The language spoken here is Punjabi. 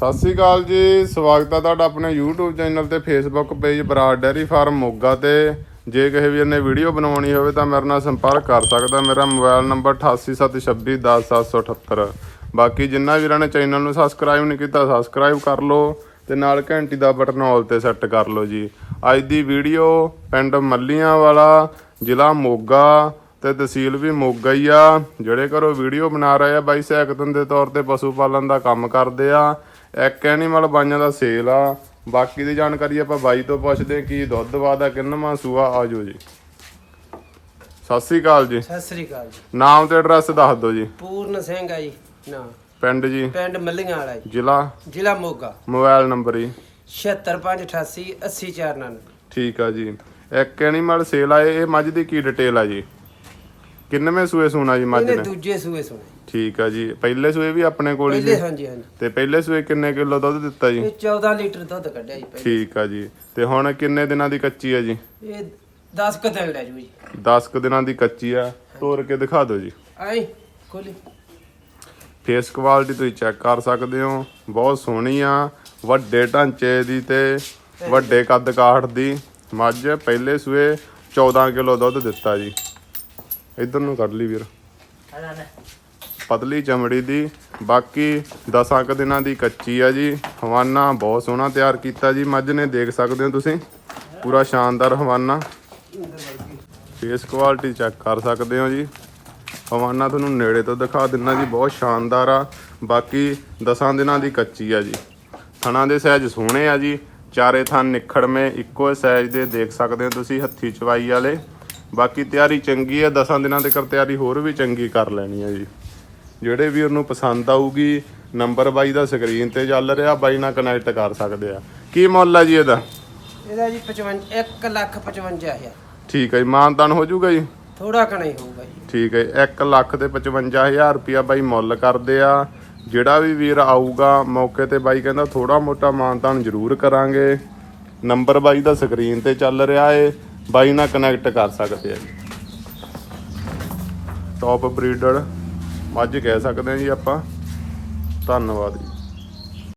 ਸਤਿ ਸ੍ਰੀ ਅਕਾਲ ਜੀ, ਸਵਾਗਤ ਹੈ ਤੁਹਾਡਾ ਆਪਣੇ YouTube ਚੈਨਲ ਤੇ Facebook page Brar dairy farm Moga ਤੇ। ਜੇ ਕਿਸੇ ਵੀਰ ਨੇ ਵੀਡੀਓ ਬਣਾਉਣੀ ਹੋਵੇ ਤਾਂ ਮੇਰੇ ਨਾਲ ਸੰਪਰਕ ਕਰ ਸਕਦਾ, ਮੇਰਾ ਮੋਬਾਈਲ ਨੰਬਰ 8876210778 ਬਾਕੀ ਜਿੰਨਾ ਵੀਰਾਂ ਨੇ ਚੈਨਲ ਨੂੰ ਸਬਸਕ੍ਰਾਈਬ ਨਹੀਂ ਕੀਤਾ ਸਬਸਕ੍ਰਾਈਬ ਕਰ ਲਓ ਤੇ ਨਾਲ ਘੰਟੀ ਦਾ ਬਟਨ ਆਲ ਤੇ ਸੈੱਟ ਕਰ ਲਓ ਜੀ। ਅੱਜ ਦੀ ਵੀਡੀਓ ਪਿੰਡ ਮੱਲੀਆਂ ਵਾਲਾ ਜ਼ਿਲ੍ਹਾ ਮੋਗਾ ਤੇ ਤਹਿਸੀਲ ਵੀ ਮੋਗਾ ਹੀ ਆ। ਜਿਹੜੇ ਘਰੋਂ ਵੀਡੀਓ ਬਣਾ ਰਹੇ ਆ, ਬਾਈ ਸੈਕਤਨ ਦੇ ਤੌਰ ਤੇ ਪਸ਼ੂ ਪਾਲਣ ਦਾ ਕੰਮ ਕਰਦੇ ਆ। ਇੱਕ ਐਨੀਮਲ ਬਾਈਆਂ ਦਾ ਸੇਲ ਆ। ਬਾਕੀ ਦੀ ਜਾਣਕਾਰੀ ਆਪਾਂ ਬਾਈ ਤੋਂ ਪੁੱਛਦੇ ਕੀ ਦੁੱਧ ਵਾਦਾ ਕਿੰਨਵਾਂ ਸੂਆ ਆਜੋ ਜੀ। ਸਤਿ ਸ੍ਰੀ ਅਕਾਲ ਜੀ। ਸਤਿ ਸ੍ਰੀ ਅਕਾਲ ਜੀ। ਨਾਮ ਤੇ ਐਡਰੈਸ ਦੱਸ ਦਿਓ ਜੀ। ਪੂਰਨ ਸਿੰਘ ਆ ਜੀ ਨਾ। ਪਿੰਡ ਜੀ। ਪਿੰਡ ਮੱਲੀਆਂ ਵਾਲਾ ਜੀ। ਜ਼ਿਲ੍ਹਾ? ਜ਼ਿਲ੍ਹਾ ਮੋਗਾ। ਮੋਬਾਈਲ ਨੰਬਰ ਜੀ। 76588 80499 ਠੀਕ ਆ ਜੀ। ਇੱਕ ਐਨੀਮਲ ਸੇਲ ਆ। ਇਹ ਮੱਝ ਦੀ ਕੀ ਡਿਟੇਲ ਆ ਜੀ? ਕਿੰਨਵੇਂ ਸੂਏ ਸੂਣਾ ਜੀ ਮੱਝ ਇਹਨੇ ਨੇ? ਦੂਜੇ ਸੂਏ ਸੁਣੇ। ਠੀਕ ਆ ਜੀ ਪਹਿਲੇ ਸੂਏ ਵੀ ਆਪਣੇ ਕੋਲ ਹੀ ਪਹਿਲੇ ਜੀ ਹਾਂਜੀ ਹਾਂਜੀ। ਤੇ ਪਹਿਲੇ ਸੂਏ ਕਿੰਨੇ ਕਿਲੋ ਦੁੱਧ ਦਿੱਤਾ ਜੀ? ਇਹ 14 ਲੀਟਰ ਦੁੱਧ ਕੱਢਿਆ ਜੀ ਪਹਿਲੇ। ਠੀਕ ਆ ਜੀ। ਤੇ ਹੁਣ ਕਿੰਨੇ ਦਿਨਾਂ ਦੀ ਕੱਚੀ ਆ ਜੀ? ਇਹ 10 ਕਤਲ ਲੈ ਜੂ ਜੀ। 10 ਕੁ ਦਿਨਾਂ ਦੀ ਕੱਚੀ ਆ। ਤੋੜ ਕੇ ਦਿਖਾ ਦਿਓ ਜੀ। ਆਈ ਖੋਲੀ। ਫੇਸ ਕੁਆਲਿਟੀ ਤੁਸੀਂ ਚੈੱਕ ਕਰ ਸਕਦੇ ਹੋ। ਬਹੁਤ ਸੋਹਣੀ ਆ। ਵੱਡੇ ਢਾਂਚੇ ਦੀ ਤੇ ਵੱਡੇ ਕੱਦ ਕਾਠ ਦੀ। ਮੱਝ ਪਹਿਲੇ ਸੂਏ 14 ਕਿਲੋ ਦੁੱਧ ਦਿੱਤਾ ਜੀ। ਇਧਰ ਨੂੰ ਕੱਢ ਲਈ ਵੀਰ। ਪਤਲੀ ਚਮੜੀ ਦੀ ਬਾਕੀ 10 ਕੁ ਦਿਨਾਂ ਦੀ ਕੱਚੀ ਆ ਜੀ। ਹਵਾਨਾ ਬਹੁਤ ਸੋਹਣਾ ਤਿਆਰ ਕੀਤਾ ਜੀ। ਮੱਝ ਨੇ ਦੇਖ ਸਕਦੇ ਹੋ ਤੁਸੀਂ ਪੂਰਾ ਸ਼ਾਨਦਾਰ ਹਵਾਨਾ। ਫੇਸ ਕੁਆਲਿਟੀ ਚੈੱਕ ਕਰ ਸਕਦੇ ਹੋ ਜੀ। ਹਵਾਨਾ ਤੁਹਾਨੂੰ ਨੇੜੇ ਤੋਂ ਦਿਖਾ ਦਿੰਨਾ ਜੀ ਬਹੁਤ ਸ਼ਾਨਦਾਰ ਆ। ਬਾਕੀ 10 ਦਿਨਾਂ ਦੀ ਕੱਚੀ ਆ ਜੀ। ਥਣਾ ਦੇ ਸਾਈਜ਼ ਸੋਹਣੇ ਆ ਜੀ। ਚਾਰੇ ਥਣ ਨਿਖੜਵੇਂ ਇੱਕੋ ਸਾਈਜ਼ ਦੇ ਦੇਖ ਸਕਦੇ ਹੋ ਤੁਸੀਂ ਹੱਥੀ ਚਵਾਈ ਵਾਲੇ। ਬਾਕੀ ਤਿਆਰੀ ਚੰਗੀ ਆ 10 ਦਿਨਾਂ ਕਰ ਤਿਆਰੀ ਹੋਰ ਵੀ ਚੰਗੀ ਕਰ ਲੈਣੀ ਆ ਜੀ। ਜਿਹੜੇ ਵੀਰ ਨੂੰ ਪਸੰਦ ਆਊਗੀ ਨੰਬਰ ਬਾਈ ਦਾ ਸਕਰੀਨ ਤੇ ਚੱਲ ਰਿਹਾ ਬਾਈ ਨਾਲ ਕਨੈਕਟ ਕਰ ਸਕਦੇ ਆ। ਕੀ ਮੁੱਲ ਆ ਜੀ ਇਹਦਾ? ਇਹਦਾ ਜੀ 55 1 ਲੱਖ 55000 ਠੀਕ ਹੈ ਜੀ ਮਾਨਤਾਨ ਹੋ ਜਾਊਗਾ ਜੀ? ਥੋੜਾ ਕਣਾ ਹੀ ਹੋਊਗਾ ਜੀ। ਠੀਕ ਹੈ 1 ਲੱਖ ਤੇ 55000 ਰੁਪਿਆ ਬਾਈ ਮੁੱਲ ਕਰਦੇ ਆ। ਜਿਹੜਾ ਵੀ ਵੀਰ ਆਊਗਾ ਮੌਕੇ ਤੇ ਬਾਈ ਕਹਿੰਦਾ ਥੋੜਾ ਮੋਟਾ ਮਾਨਤਾਨ ਜ਼ਰੂਰ ਕਰਾਂਗੇ। ਨੰਬਰ ਬਾਈ ਦਾ ਸਕਰੀਨ ਤੇ ਚੱਲ ਰਿਹਾ ਏ। ਬਾਈ ਨਾਲ ਕਨੈਕਟ ਕਰ ਸਕਦੇ ਆ ਜੀ। ਟੌਪ ਬਰੀਡਰ ਮੱਝ ਕਹਿ ਸਕਦੇ ਆ ਜੀ ਆਪਾਂ। ਧੰਨਵਾਦ ਜੀ।